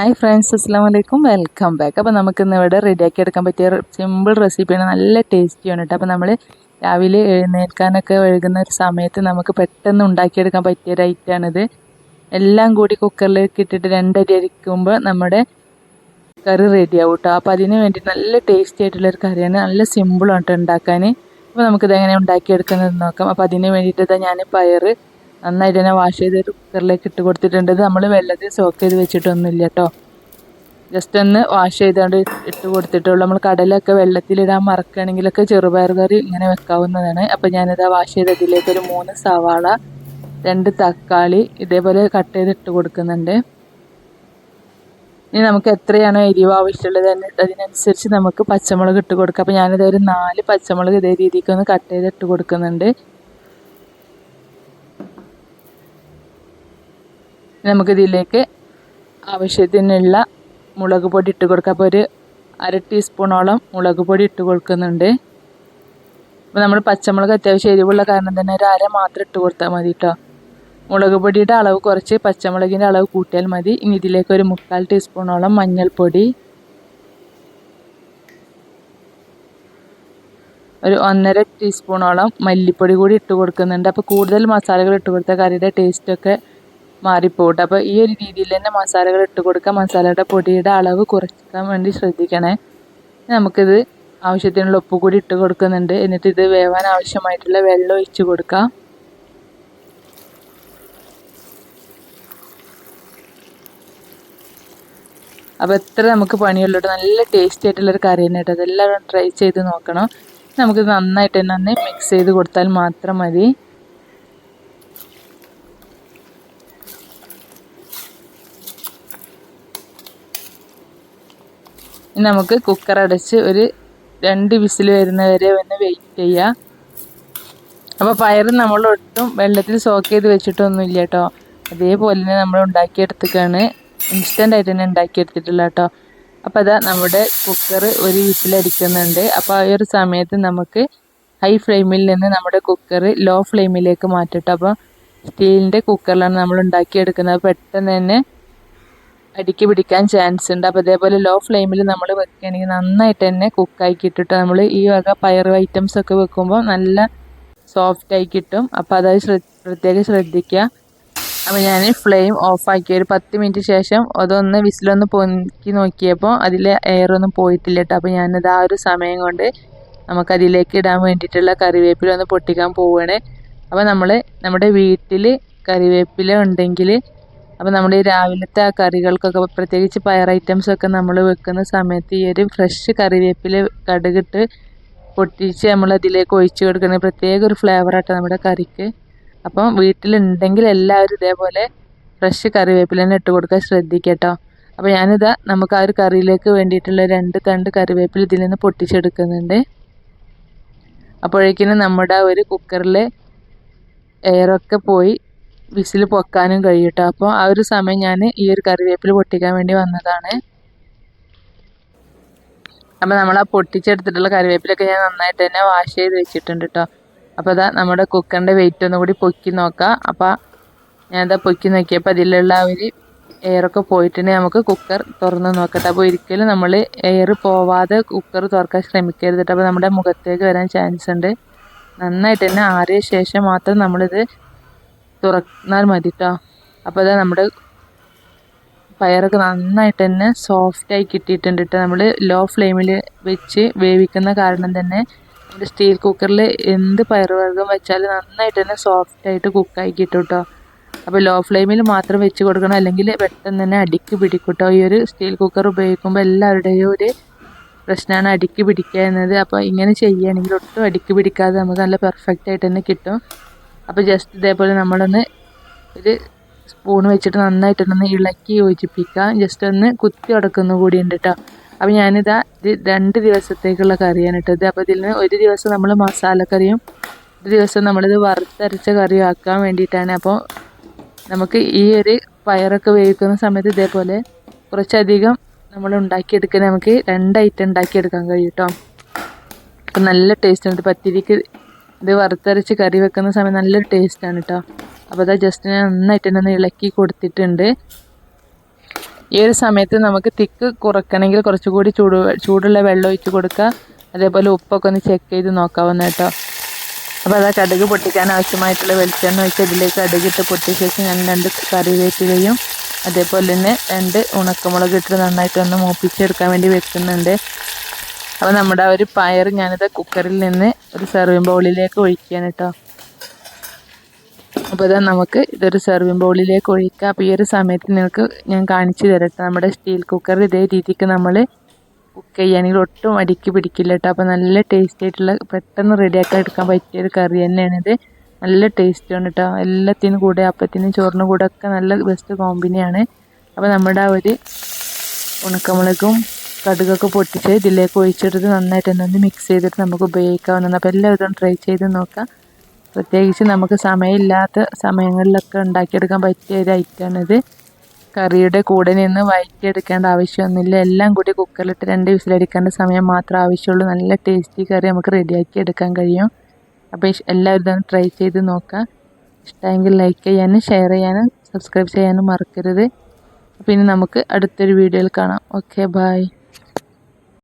Hi friends അസ്സാം വലൈക്കും welcome back. അപ്പോൾ നമുക്ക് ഇന്ന് ഇവിടെ റെഡിയാക്കി എടുക്കാൻ പറ്റിയ സിമ്പിൾ റെസിപ്പിയാണ്. നല്ല ടേസ്റ്റിയാണ് കേട്ടോ അപ്പോൾ നമ്മൾ രാവിലെ എഴുന്നേൽക്കാനൊക്കെ ഒഴുകുന്ന ഒരു സമയത്ത് നമുക്ക് പെട്ടെന്ന് ഉണ്ടാക്കിയെടുക്കാൻ പറ്റിയ ഒരു ഐറ്റമാണിത് എല്ലാം കൂടി കുക്കറിലേക്ക് ഇട്ടിട്ട് രണ്ടടി അരിക്കുമ്പോൾ നമ്മുടെ കറി റെഡിയാവും കേട്ടോ അപ്പോൾ അതിന് വേണ്ടി നല്ല ടേസ്റ്റി ആയിട്ടുള്ളൊരു കറിയാണ്. നല്ല സിമ്പിളാണ് കേട്ടോ ഉണ്ടാക്കാൻ അപ്പോൾ നമുക്കിത് എങ്ങനെ ഉണ്ടാക്കിയെടുക്കുന്നത് നോക്കാം. അപ്പോൾ അതിന് വേണ്ടിയിട്ട് ഞാൻ പയർ നന്നായിട്ട് തന്നെ വാഷ് ചെയ്ത് കുക്കറിലേക്ക് ഇട്ട് കൊടുത്തിട്ടുണ്ട്. നമ്മൾ വെള്ളത്തിൽ സോക്ക് ചെയ്ത് വെച്ചിട്ടൊന്നുമില്ല കേട്ടോ ജസ്റ്റ് ഒന്ന് വാഷ് ചെയ്തുകൊണ്ട് ഇട്ട് കൊടുത്തിട്ടുള്ളൂ. നമ്മൾ കടലൊക്കെ വെള്ളത്തിലിടാൻ മറക്കുകയാണെങ്കിലൊക്കെ ചെറുപയർ കറി ഇങ്ങനെ വെക്കാവുന്നതാണ്. അപ്പോൾ ഞാനിത് വാഷ് ചെയ്ത് ഇതിലേക്ക് ഒരു മൂന്ന് സവാള രണ്ട് തക്കാളി ഇതേപോലെ കട്ട് ചെയ്ത് ഇട്ട് കൊടുക്കുന്നുണ്ട്. ഇനി നമുക്ക് എത്രയാണോ എരിവ് ആവശ്യമുള്ളത് അതിനനുസരിച്ച് നമുക്ക് പച്ചമുളക് ഇട്ട് കൊടുക്കാം. അപ്പോൾ ഞാനിത് ഒരു നാല് പച്ചമുളക് ഇതേ രീതിക്ക് ഒന്ന് കട്ട് ചെയ്ത് ഇട്ട് കൊടുക്കുന്നുണ്ട്. നമുക്കിതിലേക്ക് ആവശ്യത്തിനുള്ള മുളക് പൊടി ഇട്ട് കൊടുക്കുക അപ്പോൾ ഒരു അര ടീസ്പൂണോളം മുളക് പൊടി ഇട്ട് കൊടുക്കുന്നുണ്ട്. അപ്പോൾ നമ്മൾ പച്ചമുളക് അത്യാവശ്യം എരിവുള്ള കാരണം തന്നെ ഒരു അര മാത്രം ഇട്ട് കൊടുത്താൽ മതി കേട്ടോ മുളക് പൊടിയുടെ അളവ് കുറച്ച് പച്ചമുളകിന്റെ അളവ് കൂട്ടിയാൽ മതി. ഇനി ഇതിലേക്ക് ഒരു മുക്കാൽ ടീസ്പൂണോളം മഞ്ഞൾപ്പൊടി ഒരു ഒന്നര ടീസ്പൂണോളം മല്ലിപ്പൊടി കൂടി ഇട്ട് കൊടുക്കുന്നുണ്ട്. അപ്പോൾ കൂടുതൽ മസാലകൾ ഇട്ട് കൊടുത്ത കറിയുടെ ടേസ്റ്റൊക്കെ മാറിപ്പോട്ടെ. അപ്പോൾ ഈ ഒരു രീതിയിൽ തന്നെ മസാലകൾ ഇട്ട് കൊടുക്കുക. മസാലയുടെ പൊടിയുടെ അളവ് കുറയ്ക്കാൻ വേണ്ടി ശ്രദ്ധിക്കണേ. നമുക്കിത് ആവശ്യത്തിനുള്ള ഉപ്പ് കൂടി ഇട്ട് കൊടുക്കുന്നുണ്ട്. എന്നിട്ട് ഇത് വേവാൻ ആവശ്യമായിട്ടുള്ള വെള്ളം ഒഴിച്ച് കൊടുക്കാം അപ്പോൾ എത്ര നമുക്ക് പണിയുള്ളൂ. നല്ല ടേസ്റ്റി ആയിട്ടുള്ളൊരു കറി തന്നെ കേട്ടോ. അതെല്ലാവരും ട്രൈ ചെയ്ത് നോക്കണം. നമുക്ക് നന്നായിട്ട് തന്നെ മിക്സ് ചെയ്ത് കൊടുത്താൽ മാത്രം മതി. ഇനി നമുക്ക് കുക്കർ അടച്ച് ഒരു രണ്ട് വിസിൽ വരുന്നവരെ ഒന്ന് വെയിറ്റ് ചെയ്യാം. അപ്പോൾ പയർ നമ്മൾ ഒട്ടും വെള്ളത്തിൽ സോക്ക് ചെയ്ത് വെച്ചിട്ടൊന്നുമില്ല കേട്ടോ അതേപോലെ തന്നെ നമ്മൾ ഉണ്ടാക്കിയെടുത്തേക്കാണ്. ഇൻസ്റ്റന്റ് ആയിട്ട് തന്നെ ഉണ്ടാക്കിയെടുത്തിട്ടില്ല കേട്ടോ അപ്പോൾ അതാ നമ്മുടെ കുക്കർ ഒരു വിസിലടിക്കുന്നുണ്ട് അപ്പോൾ ആ ഒരു സമയത്ത് നമുക്ക് ഹൈ ഫ്ലെയിമിൽ നിന്ന് നമ്മുടെ കുക്കർ ലോ ഫ്ലെയിമിലേക്ക് മാറ്റിട്ടോ. അപ്പോൾ സ്റ്റീലിന്റെ കുക്കറിലാണ് നമ്മൾ ഉണ്ടാക്കിയെടുക്കുന്നത്. പെട്ടെന്ന് തന്നെ അടിക്ക് പിടിക്കാൻ ചാൻസ് ഉണ്ട്. അപ്പോൾ ഇതേപോലെ ലോ ഫ്ലെയിമിൽ നമ്മൾ വെക്കുകയാണെങ്കിൽ നന്നായിട്ട് തന്നെ കുക്കായി കിട്ടിട്ട് നമ്മൾ ഈ വക പയർ ഐറ്റംസ് ഒക്കെ വെക്കുമ്പോൾ നല്ല സോഫ്റ്റ് ആയി കിട്ടും. അപ്പോൾ അത് പ്രത്യേകം ശ്രദ്ധിക്കുക. അപ്പോൾ ഞാൻ ഫ്ലെയിം ഓഫാക്കി ഒരു പത്ത് മിനിറ്റ് ശേഷം അതൊന്ന് വിസിലൊന്ന് പൊക്കി നോക്കിയപ്പോൾ അതിലെ എയറൊന്നും പോയിട്ടില്ല കേട്ടോ അപ്പോൾ ഞാനത് ആ ഒരു സമയം കൊണ്ട് നമുക്കതിലേക്ക് ഇടാൻ വേണ്ടിയിട്ടുള്ള കറിവേപ്പില ഒന്ന് പൊട്ടിക്കാൻ പോവുകയാണ് അപ്പോൾ നമ്മൾ നമ്മുടെ വീട്ടിൽ കറിവേപ്പില ഉണ്ടെങ്കിൽ അപ്പോൾ നമ്മൾ ഈ രാവിലത്തെ ആ കറികൾക്കൊക്കെ പ്രത്യേകിച്ച് പയർ ഐറ്റംസൊക്കെ നമ്മൾ വെക്കുന്ന സമയത്ത് ഈ ഒരു ഫ്രഷ് കറിവേപ്പില കടുകിട്ട് പൊട്ടിച്ച് നമ്മൾ അതിലേക്ക് ഒഴിച്ച് കൊടുക്കുന്ന പ്രത്യേക ഒരു ഫ്ലേവറാട്ടോ നമ്മുടെ കറിക്ക്. അപ്പം വീട്ടിലുണ്ടെങ്കിൽ എല്ലാവരും ഇതേപോലെ ഫ്രഷ് കറിവേപ്പില തന്നെ ഇട്ട് കൊടുക്കാൻ ശ്രദ്ധിക്കട്ടോ അപ്പോൾ ഞാനിതാ നമുക്ക് ആ ഒരു കറിയിലേക്ക് വേണ്ടിയിട്ടുള്ള രണ്ട് തണ്ട് കറിവേപ്പില ഇതിൽ നിന്ന് പൊട്ടിച്ചെടുക്കുന്നുണ്ട്. അപ്പോഴേക്കിനും നമ്മുടെ ഒരു കുക്കറിൽ എയറൊക്കെ പോയി വിസിൽ പൊക്കാനും കഴിയട്ടോ. അപ്പോൾ ആ ഒരു സമയം ഞാൻ ഈ ഒരു കറിവേപ്പില പൊട്ടിക്കാൻ വേണ്ടി വന്നതാണ്. അപ്പോൾ നമ്മൾ ആ പൊട്ടിച്ചെടുത്തിട്ടുള്ള കറിവേപ്പിലൊക്കെ ഞാൻ നന്നായിട്ട് തന്നെ വാഷ് ചെയ്ത് വെച്ചിട്ടുണ്ട് കേട്ടോ അപ്പോൾ അതാ നമ്മുടെ കുക്കറിന്റെ വെയിറ്റ് ഒന്നും കൂടി പൊക്കി നോക്കാം. അപ്പോൾ ഞാനതാ പൊക്കി നോക്കിയപ്പോൾ അതിലുള്ള ആ ഒരു എയറൊക്കെ പോയിട്ടുണ്ടെങ്കിൽ നമുക്ക് കുക്കർ തുറന്ന് നോക്കട്ടെ. അപ്പോൾ ഒരിക്കലും നമ്മൾ എയർ പോവാതെ കുക്കർ തുറക്കാൻ ശ്രമിക്കരുത് അപ്പോൾ നമ്മുടെ മുഖത്തേക്ക് വരാൻ ചാൻസ് ഉണ്ട്. നന്നായിട്ട് തന്നെ ആറിയ ശേഷം മാത്രം നമ്മളിത് തുറന്നാൽ മതി കേട്ടോ അപ്പോൾ അതാ നമ്മുടെ പയറൊക്കെ നന്നായിട്ട് തന്നെ സോഫ്റ്റായി കിട്ടിയിട്ടുണ്ട് കേട്ടോ നമ്മൾ ലോ ഫ്ലെയിമിൽ വെച്ച് വേവിക്കുന്ന കാരണം തന്നെ നമ്മുടെ സ്റ്റീൽ കുക്കറിൽ എന്ത് പയറുവർഗം വെച്ചാലും നന്നായിട്ട് തന്നെ സോഫ്റ്റായിട്ട് കുക്കായി കിട്ടും കേട്ടോ അപ്പോൾ ലോ ഫ്ലെയിമിൽ മാത്രം വെച്ച് കൊടുക്കണം. അല്ലെങ്കിൽ പെട്ടെന്ന് തന്നെ അടിക്ക് കേട്ടോ ഈ ഒരു സ്റ്റീൽ കുക്കർ ഉപയോഗിക്കുമ്പോൾ എല്ലാവരുടെയും ഒരു പ്രശ്നമാണ് അടിക്ക് പിടിക്കുക എന്നത്. അപ്പോൾ ഇങ്ങനെ ചെയ്യുകയാണെങ്കിൽ ഒട്ടും അടിക്ക് പിടിക്കാതെ നമുക്ക് നല്ല പെർഫെക്റ്റ് ആയിട്ട് തന്നെ കിട്ടും. അപ്പോൾ ജസ്റ്റ് ഇതേപോലെ നമ്മളൊന്ന് ഒരു സ്പൂൺ വെച്ചിട്ട് നന്നായിട്ടൊന്ന് ഇളക്കി യോജിപ്പിക്കുക ജസ്റ്റ് ഒന്ന് കുത്തി ഉടക്കുന്നു കൂടി ഉണ്ട് കേട്ടോ അപ്പോൾ ഞാനിതാ ഇത് രണ്ട് ദിവസത്തേക്കുള്ള കറിയാണ് ഇട്ടത്. അപ്പോൾ ഇതിൽ നിന്ന് ഒരു ദിവസം നമ്മൾ മസാലക്കറിയും ഒരു ദിവസം നമ്മളിത് വറുത്തരച്ച കറിയും ആക്കാൻ വേണ്ടിയിട്ടാണ്. അപ്പോൾ നമുക്ക് ഈ ഒരു പയറൊക്കെ വേവിക്കുന്ന സമയത്ത് ഇതേപോലെ കുറച്ചധികം നമ്മൾ ഉണ്ടാക്കിയെടുക്കാൻ നമുക്ക് രണ്ട് ഐറ്റം ഉണ്ടാക്കിയെടുക്കാൻ കഴിയും കേട്ടോ അപ്പം നല്ല ടേസ്റ്റ് ഉണ്ട് പത്തിരിക്ക് ഇത് വറുത്തരച്ച് കറി വെക്കുന്ന സമയം നല്ലൊരു ആണ് കേട്ടോ അപ്പോൾ അതാ ജസ്റ്റ് ഞാൻ നന്നായിട്ട് തന്നെ ഒന്ന് ഇളക്കി കൊടുത്തിട്ടുണ്ട്. ഈ ഒരു സമയത്ത് നമുക്ക് തിക്ക് കുറയ്ക്കണമെങ്കിൽ കുറച്ചുകൂടി ചൂട് ചൂടുള്ള വെള്ളം ഒഴിച്ച് കൊടുക്കുക അതേപോലെ ഉപ്പൊക്കെ ഒന്ന് ചെക്ക് ചെയ്ത് നോക്കാവുന്ന കേട്ടോ. അപ്പോൾ അതാ കടുക് പൊട്ടിക്കാൻ ആവശ്യമായിട്ടുള്ള വെളിച്ചെണ്ണ ഒഴിച്ച് അതിലേക്ക് കടുകിട്ട് പൊട്ടിയ ശേഷം ഞാൻ രണ്ട് കറി കറിവേപ്പിലയും അതേപോലെ തന്നെ രണ്ട് ഉണക്കമുളക് ഇട്ട് നന്നായിട്ടൊന്ന് മൂപ്പിച്ചെടുക്കാൻ വേണ്ടി വെക്കുന്നുണ്ട്. അപ്പോൾ നമ്മുടെ ഒരു പയർ ഞാനിത് കുക്കറിൽ നിന്ന് ഒരു സെർവിങ് ബൗളിലേക്ക് ഒഴിക്കുകയാണ് കേട്ടോ. അപ്പോൾ ഇതാ നമുക്ക് ഇതൊരു സെർവിങ് ബൗളിലേക്ക് ഒഴിക്കുക അപ്പോൾ ഈ ഒരു സമയത്ത് നിങ്ങൾക്ക് ഞാൻ കാണിച്ചു തരട്ടെ നമ്മുടെ സ്റ്റീൽ കുക്കർ ഇതേ രീതിക്ക് നമ്മൾ കുക്ക് ചെയ്യുകയാണെങ്കിൽ ഒട്ടും അടിക്ക് പിടിക്കില്ല കേട്ടോ. അപ്പോൾ നല്ല ടേസ്റ്റി ആയിട്ടുള്ള പെട്ടെന്ന് റെഡിയാക്കാൻ എടുക്കാൻ പറ്റിയ ഒരു കറി തന്നെയാണിത്. നല്ല ടേസ്റ്റാണ് കേട്ടോ. എല്ലാത്തിനും കൂടെ അപ്പത്തിനും ചോറിനും കൂടെ ഒക്കെ നല്ല ബെസ്റ്റ് കോമ്പിനിയാണ് അപ്പോൾ നമ്മുടെ ആ ഒരു ഉണക്കമുളകും കടുകൊക്കെ പൊട്ടിച്ച് ഇതിലേക്ക് ഒഴിച്ചെടുത്ത് നന്നായിട്ട് എന്നൊന്ന് മിക്സ് ചെയ്തിട്ട് നമുക്ക് ഉപയോഗിക്കാവുന്നതാണ്. അപ്പോൾ എല്ലാവരും ട്രൈ ചെയ്ത് നോക്കാം പ്രത്യേകിച്ച് നമുക്ക് സമയമില്ലാത്ത സമയങ്ങളിലൊക്കെ ഉണ്ടാക്കിയെടുക്കാൻ പറ്റിയ ഒരു ഐറ്റമാണിത് കറിയുടെ കൂടെ നിന്ന് വഴറ്റിയെടുക്കേണ്ട ആവശ്യമൊന്നുമില്ല. എല്ലാം കൂടി കുക്കറിലിട്ട് രണ്ട് വിസിലടിക്കേണ്ട സമയം മാത്രം ആവശ്യമുള്ളൂ. നല്ല ടേസ്റ്റി കറി നമുക്ക് റെഡിയാക്കി എടുക്കാൻ കഴിയും. അപ്പോൾ എല്ലാവരും ഇതൊന്ന് ട്രൈ ചെയ്ത് നോക്കാം ഇഷ്ടമെങ്കിൽ ലൈക്ക് ചെയ്യാനും ഷെയർ ചെയ്യാനും സബ്സ്ക്രൈബ് ചെയ്യാനും മറക്കരുത്. പിന്നെ നമുക്ക് അടുത്തൊരു വീഡിയോയിൽ കാണാം. Okay bye